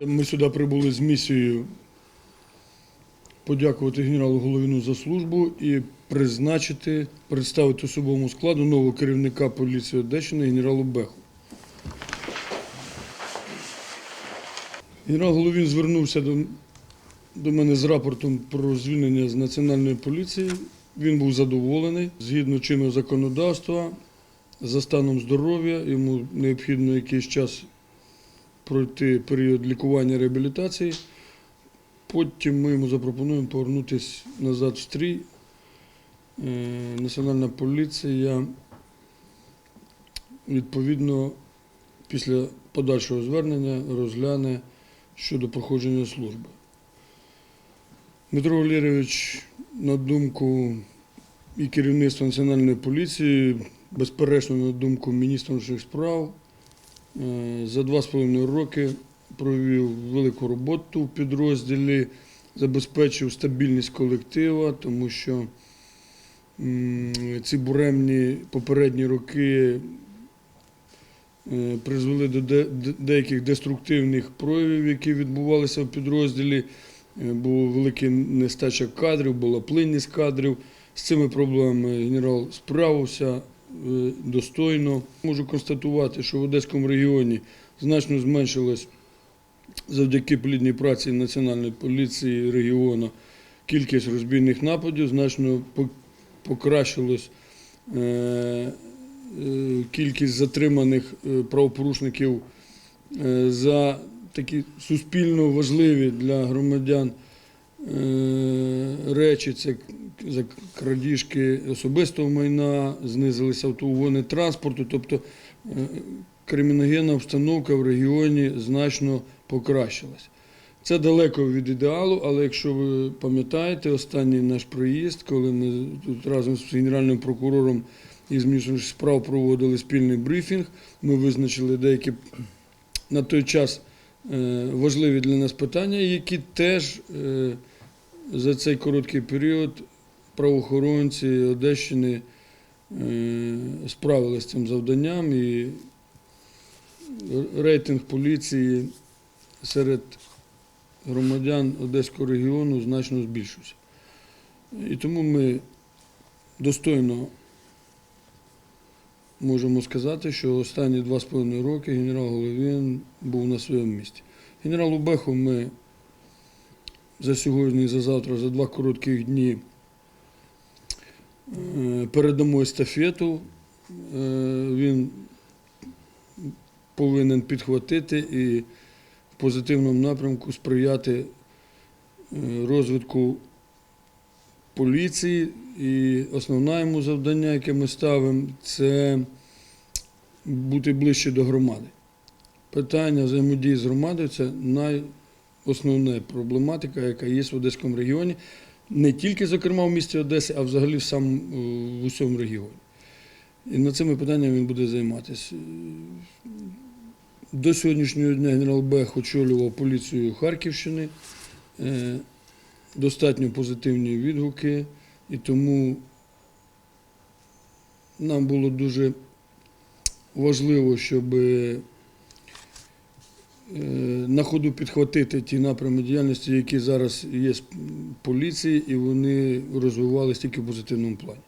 Ми сюди прибули з місією подякувати генералу Головіну за службу і призначити, представити особовому складу нового керівника поліції Одещини генералу Беху. Генерал Головін звернувся до, до мене з рапортом про звільнення з національної поліції. Він був задоволений згідно чинного законодавства за станом здоров'я. Йому необхідно якийсь час пройти період лікування реабілітації. Потім ми йому запропонуємо повернутися назад в стрій. Е, Національна поліція відповідно після подальшого звернення розгляне щодо проходження служби. Дмитро Валерійович, на думку і керівництва Національної поліції, безперечно, на думку міністра внутрішніх справ, за два з половиною роки провів велику роботу в підрозділі, забезпечив стабільність колектива, тому що ці буремні попередні роки е, призвели до де- де- деяких деструктивних проявів, які відбувалися в підрозділі. Е, Була велика нестача кадрів, була плинність кадрів. З цими проблемами генерал справився е, достойно. Можу констатувати, що в Одеському регіоні значно зменшилась завдяки плідній праці Національної поліції регіону кількість розбійних нападів, значно по- покращилась е, е, кількість затриманих е, правопорушників е, за такі суспільно важливі для громадян е, речі, це за крадіжки особистого майна, знизилися автоугони транспорту, тобто е, криміногенна обстановка в регіоні значно покращилась. Це далеко від ідеалу, але якщо ви пам'ятаєте, останній наш приїзд, коли ми тут разом з генеральним прокурором і з міністром справ проводили спільний брифінг, ми визначили деякі на той час е, важливі для нас питання, які теж е, за цей короткий період правоохоронці Одещини е, справилися з цим завданням і рейтинг поліції серед громадян Одеського регіону значно збільшився. І тому ми достойно можемо сказати, що останні два з половиною роки генерал Головін був на своєму місці. Генералу Беху ми за сьогодні і за завтра, за два коротких дні передамо естафету. Е, Він повинен підхватити і в позитивному напрямку сприяти е, розвитку поліції. І основне йому завдання, яке ми ставимо, це бути ближче до громади. Питання взаємодії з громадою це найосновна проблематика, яка є в Одеському регіоні, не тільки, зокрема, в місті Одеси, а взагалі сам, е, в усьому регіоні. І над цими питаннями він буде займатися. До сьогоднішнього дня генерал Бех очолював поліцію Харківщини. Е, Достатньо позитивні відгуки, і тому нам було дуже важливо, щоб на ходу підхватити ті напрями діяльності, які зараз є в поліції, і вони розвивалися тільки в позитивному плані.